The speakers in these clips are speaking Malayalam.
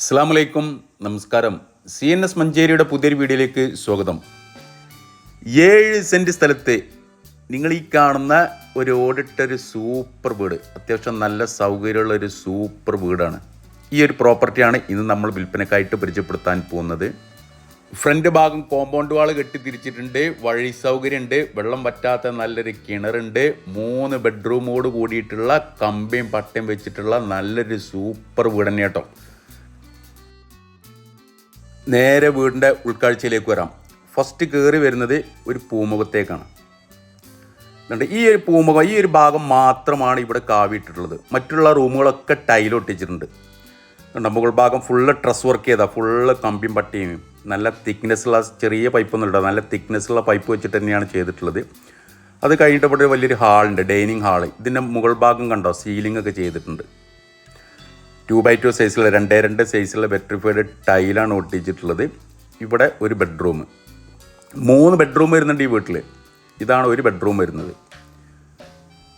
അസ്സാം വലൈക്കും നമസ്കാരം. സി എൻ എസ് മഞ്ചേരിയുടെ പുതിയൊരു വീഡിയോയിലേക്ക് സ്വാഗതം. ഏഴ് സെന്റ് സ്ഥലത്ത് നിങ്ങൾ ഈ കാണുന്ന ഒരു ഓടിട്ട ഒരു സൂപ്പർ വീട് അത്യാവശ്യം നല്ല സൗകര്യമുള്ള ഒരു സൂപ്പർ വീടാണ്. ഈ ഒരു പ്രോപ്പർട്ടിയാണ് ഇന്ന് നമ്മൾ വിൽപ്പനക്കായിട്ട് പരിചയപ്പെടുത്താൻ പോകുന്നത്. ഫ്രണ്ട് ഭാഗം കോമ്പൗണ്ട് വാൾ കെട്ടി തിരിച്ചിട്ടുണ്ട് വഴി സൗകര്യമുണ്ട് വെള്ളം പറ്റാത്ത നല്ലൊരു കിണറുണ്ട് മൂന്ന് ബെഡ്റൂമോട് കൂടിയിട്ടുള്ള കമ്പയും പട്ടയും വെച്ചിട്ടുള്ള നല്ലൊരു സൂപ്പർ വീട് തന്നെ കേട്ടോ നേരെ വീടിന്റെ ഉൾക്കാഴ്ചയിലേക്ക് വരാം. ഫസ്റ്റ് കയറി വരുന്നത് ഒരു പൂമുഖത്തേക്കാണ്. എന്നിട്ട് ഈ ഒരു പൂമുഖം ഈ ഒരു ഭാഗം മാത്രമാണ് ഇവിടെ കാവിട്ടിട്ടുള്ളത് മറ്റുള്ള റൂമുകളൊക്കെ കണ്ടോ മുകൾ ഭാഗം ഫുള്ള് ട്രസ് വർക്ക് ചെയ്താൽ ഫുള്ള് കമ്പിയും പട്ടിയും. നല്ല തിക്നെസ്സുള്ള ചെറിയ പൈപ്പൊന്നും ഇല്ല നല്ല തിക്നെസ്സുള്ള പൈപ്പ് വെച്ചിട്ട് തന്നെയാണ് ചെയ്തിട്ടുള്ളത്. അത് കഴിഞ്ഞിട്ട് ഇവിടെ വലിയൊരു ഹാളുണ്ട് ഡൈനിങ് ഹാൾ ഇതിന്റെ മുകൾ ഭാഗം കണ്ടോ സീലിംഗ് ഒക്കെ ചെയ്തിട്ടുണ്ട്. ടു ബൈ ടു സൈസുള്ള രണ്ടേ രണ്ട് സൈസിലുള്ള വെട്രിഫൈഡ് ടൈലാണ് ഒട്ടിച്ചിട്ടുള്ളത്. ഇവിടെ ഒരു ബെഡ്റൂം മൂന്ന് ബെഡ്റൂം വരുന്നുണ്ട് ഈ വീട്ടിൽ ഇതാണ് ഒരു ബെഡ്റൂം വരുന്നത്.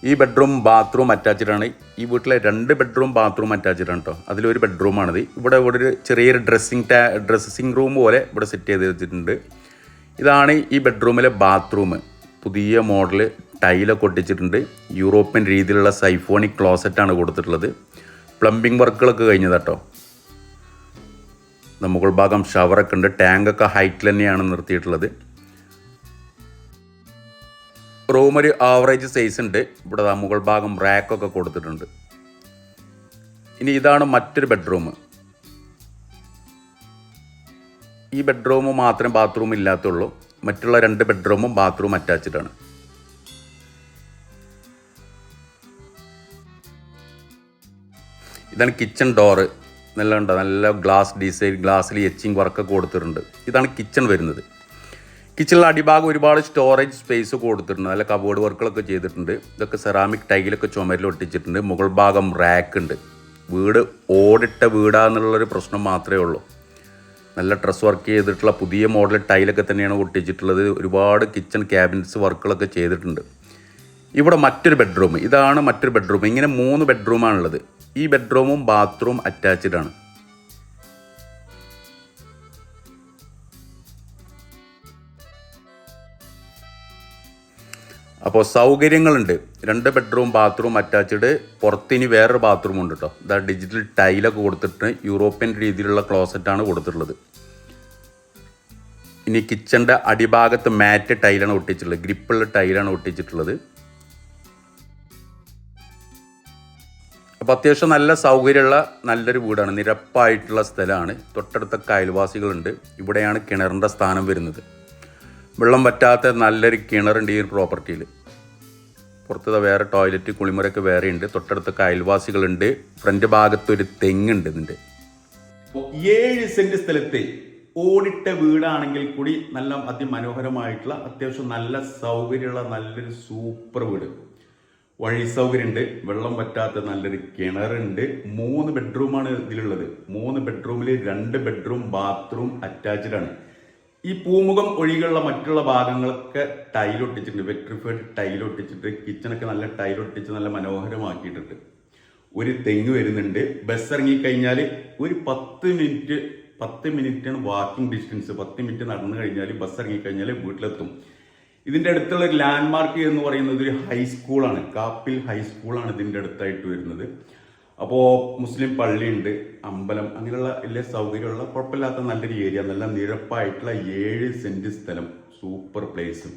ഈ ബെഡ്റൂം ബാത്റൂം അറ്റാച്ച്ഡ് ഈ വീട്ടിലെ രണ്ട് ബെഡ്റൂം ബാത്റൂം അറ്റാച്ച്ഡ് ആണ് കേട്ടോ അതിലൊരു ബെഡ്റൂമാണിത് ഇവിടെ ഇവിടെ ഒരു ചെറിയൊരു ഡ്രസ്സിങ് ടാ ഡ്രസ്സിങ് റൂം പോലെ ഇവിടെ സെറ്റ് ചെയ്ത് വെച്ചിട്ടുണ്ട്. ഇതാണ് ഈ ബെഡ്റൂമിലെ ബാത്റൂം പുതിയ മോഡൽ ടൈലൊക്കെ ഒട്ടിച്ചിട്ടുണ്ട്. യൂറോപ്യൻ രീതിയിലുള്ള സൈഫോണിക് ക്ലോസറ്റാണ് കൊടുത്തിട്ടുള്ളത്. പ്ലംബിംഗ് വർക്കുകളൊക്കെ കഴിഞ്ഞതാട്ടോ. മുകൾ ഭാഗം ഷവറൊക്കെ ഉണ്ട്. ടാങ്കൊക്കെ ഹൈറ്റിൽ തന്നെയാണ് നിർത്തിയിട്ടുള്ളത്. റൂം ഒരു ആവറേജ് സൈസ് ഉണ്ട്. ഇവിടെ മുകൾ ഭാഗം റാക്കൊക്കെ കൊടുത്തിട്ടുണ്ട്. ഇനി ഇതാണ് മറ്റൊരു ബെഡ്റൂം ഈ ബെഡ്റൂം മാത്രമേ ബാത്റൂം ഇല്ലാത്തുള്ളൂ. മറ്റുള്ള രണ്ട് ബെഡ്റൂമും ബാത്റൂം അറ്റാച്ച്ഡ് ഇതാണ് കിച്ചൺ ഡോറ് നല്ല ഉണ്ട് നല്ല ഗ്ലാസ് ഡിസൈൻ ഗ്ലാസ്സിൽ എച്ചിങ് വർക്കൊക്കെ കൊടുത്തിട്ടുണ്ട്. ഇതാണ് കിച്ചൺ വരുന്നത്. കിച്ചണിലെ അടിഭാഗം ഒരുപാട് സ്റ്റോറേജ് സ്പേസ് കൊടുത്തിട്ടുണ്ട്. നല്ല കബോർഡ് വർക്കുകളൊക്കെ ചെയ്തിട്ടുണ്ട്. ഇതൊക്കെ സെറാമിക് ടൈലൊക്കെ ചുമരിൽ ഒട്ടിച്ചിട്ടുണ്ട്. മുകൾ ഭാഗം റാക്ക് ഉണ്ട്. വീട് ഓടിട്ട വീടാന്നുള്ളൊരു പ്രശ്നം മാത്രമേ ഉള്ളൂ. നല്ല ഡ്രസ് വർക്ക് ചെയ്തിട്ടുള്ള പുതിയ മോഡൽ ടൈലൊക്കെ തന്നെയാണ് ഒട്ടിച്ചിട്ടുള്ളത്. ഒരുപാട് കിച്ചൺ ക്യാബിനറ്റ്സ് വർക്കുകളൊക്കെ ചെയ്തിട്ടുണ്ട്. ഇവിടെ മറ്റൊരു ബെഡ്റൂം ഇതാണ് മറ്റൊരു ബെഡ്റൂം ഇങ്ങനെ മൂന്ന് ബെഡ്റൂമാണുള്ളത് ഈ ബെഡ്റൂമും ബാത്റൂം അറ്റാച്ച്ഡ് ആണ്. അപ്പോൾ സൗകര്യങ്ങളുണ്ട്. രണ്ട് ബെഡ്റൂം ബാത്റൂം അറ്റാച്ച്ഡ് പുറത്തിനി വേറൊരു ബാത്റൂം ഉണ്ട് കേട്ടോ ഇതാ ഡിജിറ്റൽ ടൈലൊക്കെ കൊടുത്തിട്ട് യൂറോപ്യൻ രീതിയിലുള്ള ക്ലോസറ്റാണ് കൊടുത്തിട്ടുള്ളത്. ഇനി കിച്ചന്റെ അടിഭാഗത്ത് മാറ്റ് ടൈലാണ് ഒട്ടിച്ചിട്ടുള്ളത്. ഗ്രിപ്പുള്ള ടൈലാണ് ഒട്ടിച്ചിട്ടുള്ളത്. അപ്പോൾ അത്യാവശ്യം നല്ല സൗകര്യമുള്ള നല്ലൊരു വീടാണ്. നിരപ്പായിട്ടുള്ള സ്ഥലമാണ്. തൊട്ടടുത്തൊക്കെ അയൽവാസികളുണ്ട്. ഇവിടെയാണ് കിണറിന്റെ സ്ഥാനം വരുന്നത്. വെള്ളം പറ്റാത്ത നല്ലൊരു കിണറുണ്ട് ഈ ഒരു പ്രോപ്പർട്ടിയിൽ പുറത്ത് വേറെ ടോയ്ലറ്റ് കുളിമുറയൊക്കെ വേറെ ഉണ്ട്. തൊട്ടടുത്തൊക്കെ അയൽവാസികളുണ്ട്. ഫ്രണ്ട് ഭാഗത്തൊരു തെങ്ങുണ്ട് ഇതിന്റെ ഏഴ് സെന്റ് സ്ഥലത്തെ ഓടിട്ട വീടാണെങ്കിൽ കൂടി നല്ല അതിമനോഹരമായിട്ടുള്ള അത്യാവശ്യം നല്ല സൗകര്യമുള്ള നല്ലൊരു സൂപ്പർ വീട്. വഴി സൗകര്യമുണ്ട് വെള്ളം പറ്റാത്ത നല്ലൊരു കിണറുണ്ട്. മൂന്ന് ബെഡ്റൂമാണ് ഇതിലുള്ളത്. മൂന്ന് ബെഡ്റൂമിൽ രണ്ട് ബെഡ്റൂം ബാത്റൂം അറ്റാച്ച്ഡ് ആണ് ഈ പൂമുഖം ഒഴികെയുള്ള മറ്റുള്ള ഭാഗങ്ങളൊക്കെ ടൈൽ ഒട്ടിച്ചിട്ടുണ്ട് വെട്രിഫൈഡ് ടൈൽ ഒട്ടിച്ചിട്ട് കിച്ചണൊക്കെ നല്ല ടൈൽ ഒട്ടിച്ച് നല്ല മനോഹരമാക്കിയിട്ടുണ്ട്. ഒരു തെങ്ങ് വരുന്നുണ്ട്. ബസ് ഇറങ്ങിക്കഴിഞ്ഞാൽ ഒരു പത്ത് മിനിറ്റ് പത്ത് മിനിറ്റാണ് വാക്കിംഗ് ഡിസ്റ്റൻസ് പത്ത് മിനിറ്റ് നടന്നു കഴിഞ്ഞാൽ ബസ് ഇറങ്ങിക്കഴിഞ്ഞാൽ വീട്ടിലെത്തും. ഇതിന്റെ അടുത്തുള്ള ഒരു ലാൻഡ് മാർക്ക് എന്ന് പറയുന്നത് ഒരു ഹൈസ്കൂളാണ് കാപ്പിൽ ഹൈസ്കൂളാണ് ഇതിന്റെ അടുത്തായിട്ട് വരുന്നത്. അപ്പോൾ മുസ്ലിം പള്ളിയുണ്ട് അമ്പലം അങ്ങനെയുള്ള എല്ലാ സൗകര്യമുള്ള കുഴപ്പമില്ലാത്ത നല്ലൊരു ഏരിയ നല്ല നിരപ്പായിട്ടുള്ള ഏഴ് സെന്റ് സ്ഥലം സൂപ്പർ പ്ലേസ്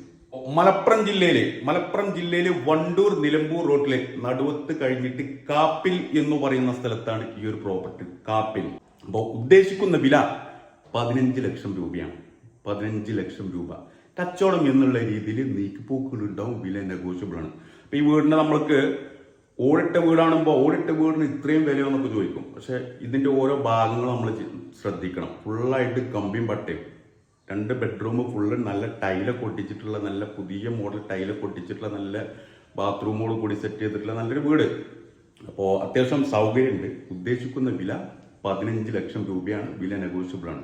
മലപ്പുറം ജില്ലയിലെ മലപ്പുറം ജില്ലയിലെ വണ്ടൂർ നിലമ്പൂർ റോഡിലെ നടുവത്ത് കഴിഞ്ഞിട്ട് കാപ്പിൽ എന്ന് പറയുന്ന സ്ഥലത്താണ് ഈ ഒരു പ്രോപ്പർട്ടി കാപ്പിൽ. അപ്പോൾ ഉദ്ദേശിക്കുന്ന വില പതിനഞ്ച് ലക്ഷം രൂപയാണ്. പതിനഞ്ച് ലക്ഷം രൂപ. കച്ചവടം എന്നുള്ള രീതിയിൽ നീക്കുപോക്കുകൾ ഉണ്ടാവും വില നെഗോഷ്യബിൾ ആണ്. അപ്പൊ ഈ വീടിനെ നമ്മൾക്ക് ഓടിട്ട വീടാണുമ്പോൾ ഓടിട്ട വീടിന് ഇത്രയും വിലയെന്നൊക്കെ ചോദിക്കും. പക്ഷെ ഇതിന്റെ ഓരോ ഭാഗങ്ങൾ നമ്മൾ ശ്രദ്ധിക്കണം. ഫുള്ളായിട്ട് കമ്പിയും പട്ടയും. രണ്ട് ബെഡ്റൂം ഫുള്ള് നല്ല ടൈലൊക്കെ ഒട്ടിച്ചിട്ടുള്ള നല്ല പുതിയ മോഡൽ ടൈലൊക്കെ ഒട്ടിച്ചിട്ടുള്ള നല്ല ബാത്റൂമോട് കൂടി സെറ്റ് ചെയ്തിട്ടുള്ള നല്ലൊരു വീട്. അപ്പോൾ അത്യാവശ്യം സൗകര്യമുണ്ട് ഉദ്ദേശിക്കുന്ന വില പതിനഞ്ച് ലക്ഷം രൂപയാണ്. വില നെഗോഷ്യബിൾ ആണ്.